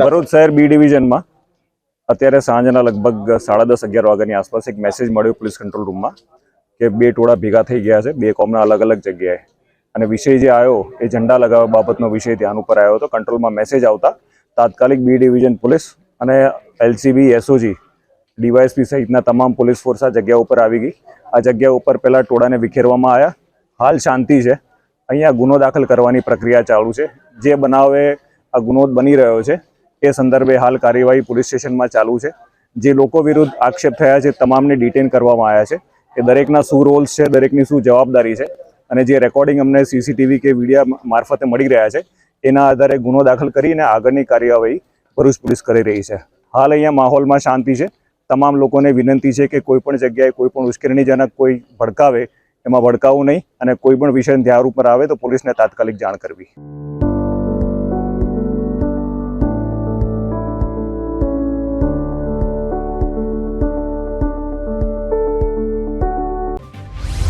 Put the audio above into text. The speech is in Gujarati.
ભરૂચ શહેર બી ડિવિઝનમાં અત્યારે સાંજના લગભગ સાડા દસ અગિયાર વાગ્યાની આસપાસ એક મેસેજ મળ્યો પોલીસ કંટ્રોલ રૂમમાં કે બે ટોળા ભેગા થઈ ગયા છે, બે કોમના અલગ અલગ જગ્યાએ. અને વિષય જે આવ્યો, એ ઝંડા લગાવવા બાબતનો વિષય ધ્યાન ઉપર આવ્યો હતો. કંટ્રોલમાં મેસેજ આવતા તાત્કાલિક બી ડિવિઝન પોલીસ અને એલસીબી, એસઓજી, ડીવાયએસપી સહિતના તમામ પોલીસ ફોર્સ આ જગ્યા ઉપર આવી ગઈ. આ જગ્યા ઉપર પહેલાં ટોળાને વિખેરવામાં આવ્યા. હાલ શાંતિ છે. અહીંયા ગુનો દાખલ કરવાની પ્રક્રિયા ચાલુ છે. જે બનાવે આ ગુનો બની રહ્યો છે. એ સંદર્ભે હાલ કાર્યવાહી પોલીસ સ્ટેશનમાં ચાલુ છે. જે લોકો વિરુદ્ધ આક્ષેપ થયા છે, તમામને ડિટેન કરવામાં આવ્યા છે. એ દરેકના શું રોલ્સ છે, દરેકની શું જવાબદારી છે અને જે રેકોર્ડિંગ અમને સીસીટીવી કે વિડીયા મારફતે મળી રહ્યા છે, એના આધારે ગુનો દાખલ કરીને આગળની કાર્યવાહી ભરૂચ પોલીસ કરી રહી છે. હાલ અહીંયા માહોલમાં શાંતિ છે. તમામ લોકોને વિનંતી છે કે કોઈ પણ જગ્યાએ કોઈ પણ ઉશ્કેરણીજનક કોઈ ભડકાવે, એમાં ભડકાવું નહીં અને કોઈ પણ વિષય ધ્યાન ઉપર આવે તો પોલીસને તાત્કાલિક જાણ કરવી.